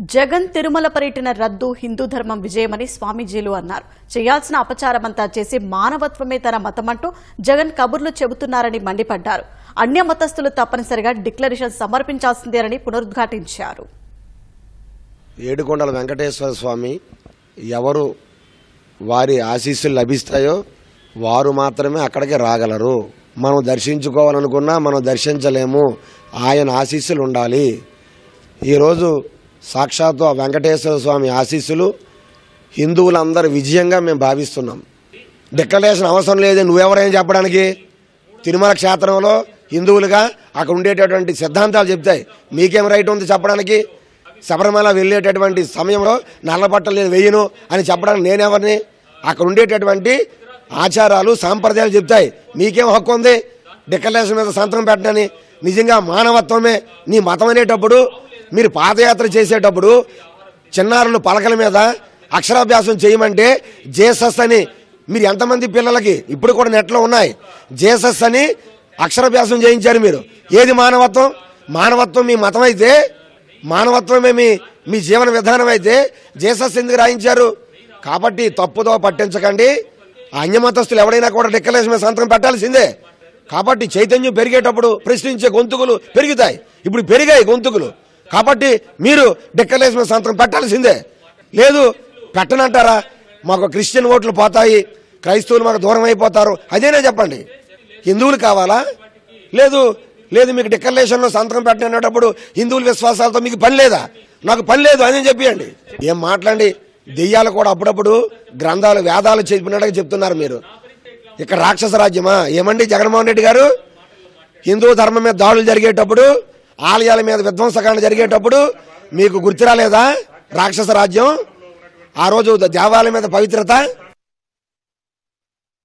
జగన్ తిరుమల పర్యటన రద్దు హిందూ ధర్మం విజయమని స్వామీజీలు అన్నారు. చేయాల్సిన అపచారమంతా చేసి మానవత్వమే తన మతమంటూ జగన్ కబుర్లు చెబుతున్నారని మండిపడ్డారు. అన్య మతస్థులు తప్పనిసరిగా డిక్లరేషన్ సమర్పించాల్సిందేనని పునరుద్ఘాటించారు. ఏడుకొండల వెంకటేశ్వర స్వామి ఎవరు వారి ఆశీస్సులు లభిస్తాయో వారు మాత్రమే అక్కడికి రాగలరు. మనం దర్శించుకోవాలనుకున్నా మనం దర్శించలేము. ఆయన ఆశీస్సులు ఉండాలి. ఈరోజు సాక్షాత్తు వెంకటేశ్వర స్వామి ఆశీస్సులు హిందువులందరి విజయంగా మేము భావిస్తున్నాం. డిక్లరేషన్ అవసరం లేదు నువ్వెవరైనా చెప్పడానికి? తిరుమల క్షేత్రంలో హిందువులుగా అక్కడ ఉండేటటువంటి సిద్ధాంతాలు చెప్తాయి. మీకేం రైట్ ఉంది చెప్పడానికి? శబరిమల వెళ్ళేటటువంటి సమయంలో నల్లబట్టలు నేను వెయ్యను అని చెప్పడానికి నేనెవరిని? అక్కడ ఉండేటటువంటి ఆచారాలు సాంప్రదాయాలు చెప్తాయి. మీకేం హక్కు ఉంది? డిక్లరేషన్ మీద సంతకం పెట్టని నిజంగా మానవత్వమే. నీ మతం అనేటప్పుడు మీరు పాదయాత్ర చేసేటప్పుడు చిన్నారులు పలకల మీద అక్షరాభ్యాసం చేయమంటే జేసస్ అని మీరు ఎంతమంది పిల్లలకి ఇప్పుడు కూడా నెట్లో ఉన్నాయి. జేసస్ అని అక్షరాభ్యాసం చేయించారు మీరు. ఏది మానవత్వం? మానవత్వం మీ మతం అయితే మానవత్వమే మీ మీ జీవన విధానం అయితే జేసస్ ఎందుకు రాయించారు? కాబట్టి తప్పుదో పట్టించకండి. అన్యమతస్తులు ఎవడైనా కూడా డిక్లరేషన్ మీద సంతకం పెట్టాల్సిందే. కాబట్టి చైతన్యం పెరిగేటప్పుడు ప్రశ్నించే గొంతుకులు పెరుగుతాయి. ఇప్పుడు పెరిగాయి గొంతుకులు. కాబట్టి మీరు డిక్లరేషన్ సంతకం పెట్టాల్సిందే. లేదు పెట్టనంటారా? మాకు క్రిస్టియన్ ఓట్లు పోతాయి క్రైస్తవులు మాకు దూరం అయిపోతారు. అదేనే చెప్పండి. హిందువులు కావాలా? లేదు లేదు మీకు డిక్లరేషన్లో సంతకం పెట్టినప్పుడు హిందువుల విశ్వాసాలతో మీకు పని లేదా? నాకు పని లేదు అని చెప్పియండి. ఏం మాట్లాడి దెయ్యాలు కూడా అప్పుడప్పుడు గ్రంథాలు వేదాలు చెప్పినట్టుగా చెప్తున్నారు మీరు. ఇక్కడ రాక్షస రాజ్యమా? ఏమండి జగన్మోహన్ రెడ్డి గారు? హిందూ ధర్మం మీద దాడులు జరిగేటప్పుడు ఆలయాల మీద విధ్వంసకాండ జరిగేటప్పుడు మీకు గుర్తురాలేదా? రాక్షస రాజ్యం? ఆ రోజు దేవాలయం మీద పవిత్రత?